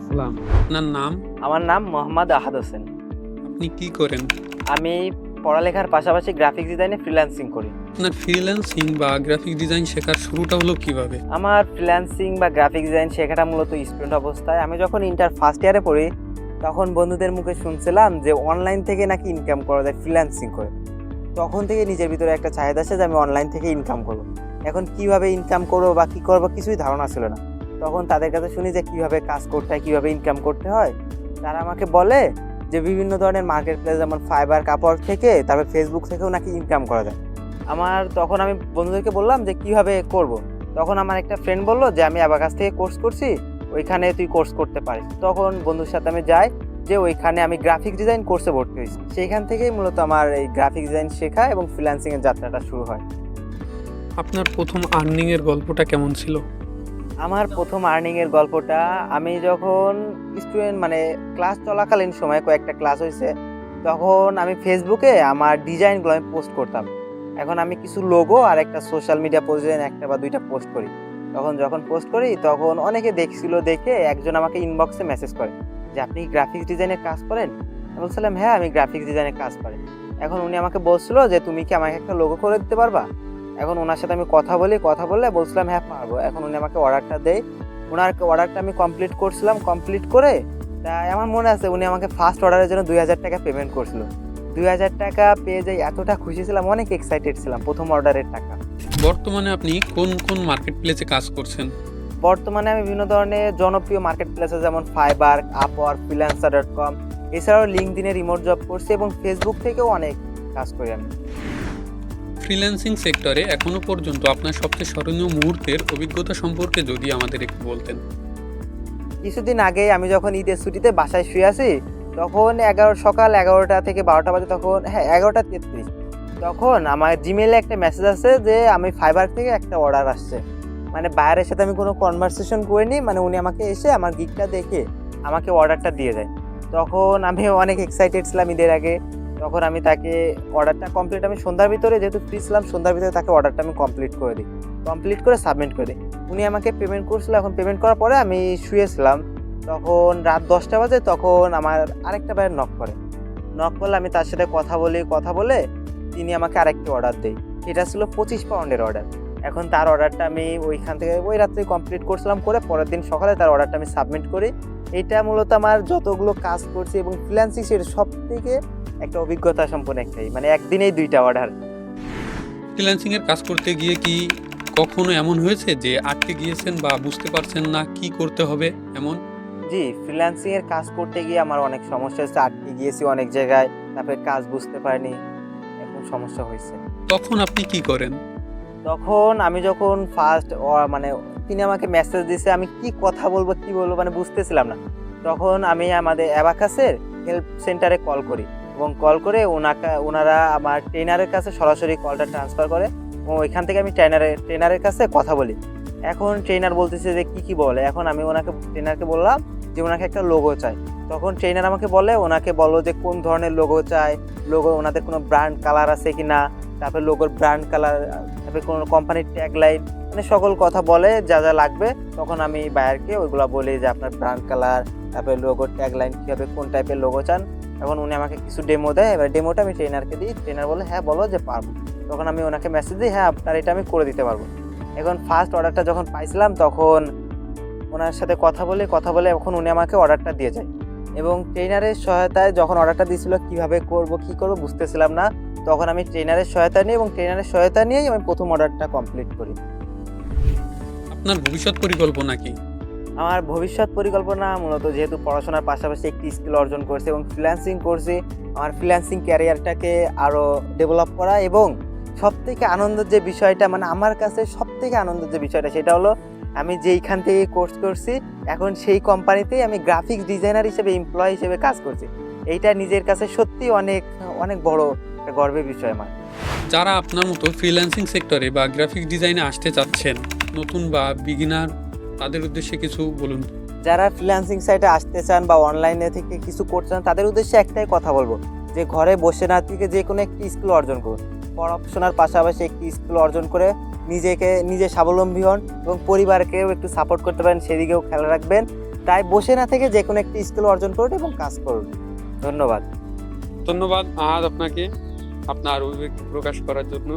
আসসালাম। আপনার নাম? আমার নাম মোহাম্মদ আহাদ হোসেন। আপনি কি করেন? আমি পড়ালেখার পাশাপাশি গ্রাফিক ডিজাইনে ফ্রিল্যান্সিং করি। আপনার ফ্রিল্যান্সিং বা গ্রাফিক ডিজাইন শেখার শুরুটা হলো কীভাবে? আমার ফ্রিল্যান্সিং বা গ্রাফিক ডিজাইন শেখাটা মূলত স্টুডেন্ট অবস্থায়। আমি যখন ইন্টার ফার্স্ট ইয়ারে পড়ি তখন বন্ধুদের মুখে শুনছিলাম যে অনলাইন থেকে নাকি ইনকাম করা যায় ফ্রিল্যান্সিং করে। তখন থেকে নিজের ভিতরে একটা চাহিদা আছে যে আমি অনলাইন থেকে ইনকাম করব। এখন কীভাবে ইনকাম করব বা কী করব কিছুই ধারণা ছিল না। তখন তাদের কাছে শুনি যে কীভাবে কাজ করতে হয়, কীভাবে ইনকাম করতে হয়। তারা আমাকে বলে যে বিভিন্ন ধরনের মার্কেট প্লেস যেমন ফাইবার কাপড় থেকে তারপর ফেসবুক থেকেও নাকি ইনকাম করা যায়। আমার তখন আমি বন্ধুদেরকে বললাম যে কীভাবে করব। তখন আমার একটা ফ্রেন্ড বলল যে, আমি আবার কাছ থেকে কোর্স করছি, ওইখানে তুই কোর্স করতে পারিস। তখন বন্ধুর সাথে আমি যাই, যে ওইখানে আমি গ্রাফিক ডিজাইন কোর্সে ভর্তি হয়েছি। সেইখান থেকেই মূলত আমার এই গ্রাফিক ডিজাইন শেখা এবং ফ্রিল্যান্সিংয়ের যাত্রাটা শুরু হয়। আপনার প্রথম আর্নিংয়ের গল্পটা কেমন ছিল? আমার প্রথম আর্নিংয়ের গল্পটা, আমি যখন স্টুডেন্ট মানে ক্লাস চলাকালীন সময় কয়েকটা ক্লাস হয়েছে তখন আমি ফেসবুকে আমার ডিজাইনগুলো আমি পোস্ট করতাম। এখন আমি কিছু লোগো আর একটা সোশ্যাল মিডিয়া পোস্ট একটা বা দুইটা পোস্ট করি। তখন যখন পোস্ট করি, তখন অনেকে দেখছিল, দেখে একজন আমাকে ইনবক্সে মেসেজ করে যে, আপনি গ্রাফিক্স ডিজাইনের কাজ করেন? বলছিলাম হ্যাঁ আমি গ্রাফিক্স ডিজাইনের কাজ করি। এখন উনি আমাকে বলছিল যে, তুমি কি আমাকে একটা লোগো করে দিতে পারবা? এখন ওনার সাথে আমি কথা বলি কথা বললে বলছিলাম হ্যাঁ পারব এখন উনি আমাকে অর্ডারটা দেয়। ওনার অর্ডারটা আমি কমপ্লিট করছিলাম কমপ্লিট করে তা আমার মনে আছে উনি আমাকে ফার্স্ট অর্ডারের জন্য দুই হাজার টাকা পেমেন্ট করছিল। দুই হাজার টাকা পেয়ে যাই এতটা খুশি ছিলাম অনেক এক্সাইটেড ছিলাম প্রথম অর্ডারের টাকা। বর্তমানে আপনি কোন কোন মার্কেট প্লেসে কাজ করছেন? বর্তমানে আমি বিভিন্ন ধরনের জনপ্রিয় মার্কেট প্লেসে যেমন Fiverr Upwork freelancer dot com এছাড়াও লিঙ্কদিনে রিমোট জব করছি এবং ফেসবুক থেকেও অনেক কাজ করি আমি। ফ্রিল্যান্সিং সেক্টরে এখনও পর্যন্ত আপনার সবচেয়ে স্মরণীয় মুহূর্তের অভিজ্ঞতা সম্পর্কে যদি আমাদের একটু বলতেন। কিছুদিন আগে আমি যখন ঈদের ছুটিতে বাসায় শুয়ে আছি, তখন এগারো, সকাল এগারোটা থেকে বারোটা বাজে তখন হ্যাঁ এগারোটা তেত্রিশ। তখন আমার জিমেলে একটা মেসেজ আছে যে, আমি ফাইবার থেকে একটা অর্ডার আসছে। মানে বাইরের সাথে আমি কোনো কনভারসেশন করিনি মানে উনি আমাকে এসে আমার গিকটা দেখে আমাকে অর্ডারটা দিয়ে দেয়। তখন আমি অনেক এক্সাইটেড ছিলাম ঈদের আগে। তখন আমি তাকে অর্ডারটা কমপ্লিট আমি সন্ধ্যার ভিতরে, যেহেতু ফ্রি ছিলাম, সন্ধ্যার ভিতরে তাকে অর্ডারটা আমি কমপ্লিট করে দিই। কমপ্লিট করে সাবমিট করে দিই। উনি আমাকে পেমেন্ট করছিল, এখন পেমেন্ট করার পরে আমি শুয়েছিলাম। তখন রাত দশটা বাজে, তখন আমার আরেকটা ভাইয়ের নক করে। নক করলে আমি তার সাথে কথা বলি, কথা বলে তিনি আমাকে আরেকটি অর্ডার দেয়। এটা ছিল পঁচিশ পাউন্ডের অর্ডার এখন তার অর্ডারটা আমি ওইখান থেকে ওই রাত্রে কমপ্লিট করছিলাম করে পরের দিন সকালে তার অর্ডারটা আমি সাবমিট করি। এটা মূলত আমার যতগুলো কাজ করছি এবং ফ্রিল্যান্সিং সেটা সব থেকে একটা অভিজ্ঞতা সম্পন্ন একটাই মানে একদিনেই দুইটা অর্ডার ফ্রিল্যান্সিং এর কাজ করতে গিয়ে কি কখনো এমন হয়েছে যে আটকে গিয়েছেন বা বুঝতে পারছেন না কি করতে হবে এমন? জি ফ্রিল্যান্সিং এর কাজ করতে গিয়ে আমার অনেক সমস্যা হয়েছে আটকে গিয়েছি অনেক জায়গায় তারপরে কাজ বুঝতে পারিনি এরকম সমস্যা হয়েছে। তখন আপনি কি করেন? তখন আমি যখন ফার্স্ট মানে তিনি আমাকে মেসেজ দিয়েছে আমি কি কথা বলব, কি বলব মানে বুঝতেছিলাম না। তখন আমি আমাদের অ্যাবাকাসের হেল্প সেন্টারে কল করি এবং কল করে ওনাকে, ওনারা আমার ট্রেনারের কাছে সরাসরি কলটা ট্রান্সফার করে এবং ওইখান থেকে আমি ট্রেনারের ট্রেনারের কাছে কথা বলি। এখন ট্রেনার বলতেছে যে, কি কি বলে? এখন আমি ওনাকে ট্রেনারকে বললাম যে, ওনাকে একটা লোগো চাই। তখন ট্রেনার আমাকে বলে, ওনাকে বলো যে, কোন ধরনের লোগো চাই? লোগো ওনাদের কোনো ব্র্যান্ড কালার আছে কি না তারপরে লোগোর ব্র্যান্ড কালার তারপরে কোনো কোম্পানির ট্যাগ লাইন মানে সকল কথা বলে যা যা লাগবে, তখন আমি বায়ারকে ওইগুলো বলি যে আপনার ব্র্যান্ড কালার তারপরে লোগো ট্যাগ লাইন কীভাবে কোন টাইপের লোগো চান। এখন উনি আমাকে কিছু ডেমো দেয়, এবার ডেমোটা আমি ট্রেনারকে দিই ট্রেনার বলে হ্যাঁ বলো যে পারব। তখন আমি ওনাকে মেসেজ দিই হ্যাঁ আপনার এটা আমি করে দিতে পারব। এখন ফার্স্ট অর্ডারটা যখন পাইছিলাম, তখন ওনার সাথে কথা বলে কথা বলে এখন উনি আমাকে অর্ডারটা দিয়ে যায়। এবং ট্রেনারের সহায়তায় যখন অর্ডারটা দিয়েছিল কীভাবে করব কি করব বুঝতেছিলাম না তখন আমি ট্রেনারের সহায়তা নিই এবং ট্রেনারের সহায়তা নিয়েই আমি প্রথম অর্ডারটা কমপ্লিট করি। আপনার ভবিষ্যৎ পরিকল্পনা কি? আমার ভবিষ্যৎ পরিকল্পনা মূলত যেহেতু পড়াশোনার পাশাপাশি একটি স্কিল অর্জন করছে এবং ফ্রিল্যান্সিং করছি আমার ফ্রিল্যান্সিং ক্যারিয়ারটাকে আরও ডেভেলপ করা এবং সব থেকে আনন্দের যে বিষয়টা মানে আমার কাছে সব থেকে আনন্দের যে বিষয়টা সেটা হলো আমি যেইখান থেকে কোর্স করছি এখন সেই কোম্পানিতেই আমি গ্রাফিক্স ডিজাইনার হিসেবে এমপ্লয় হিসেবে কাজ করছি। এইটা নিজের কাছে সত্যি অনেক অনেক বড় একটা গর্বের বিষয় আমার। যারা আপনার মতো ফ্রিল্যান্সিং সেক্টরে বা গ্রাফিক ডিজাইনে আসতে চাচ্ছেন নতুন বা বিগিনার তাদের উদ্দেশ্যে কিছু বলুন। যারা ফ্রিল্যান্সিং সাইটে আসতে চান বা অনলাইনে থেকে কিছু করতে চান তাদের উদ্দেশ্যে একটাই কথা বলব যে ঘরে বসে না থেকে যে কোনো একটি স্কিল অর্জন করুন। পড়াশোনার পাশাপাশি একটি স্কিল অর্জন করে নিজেকে, নিজে স্বাবলম্বী হন এবং পরিবারকেও একটু সাপোর্ট করতে পারেন, সেদিকেও খেয়াল রাখবেন। তাই বসে না থেকে যে কোনো একটি স্কিল অর্জন করুন এবং কাজ করুন। ধন্যবাদ। ধন্যবাদ আহাদ আপনাকে, আপনার অভিব্যক্তি প্রকাশ করার জন্য।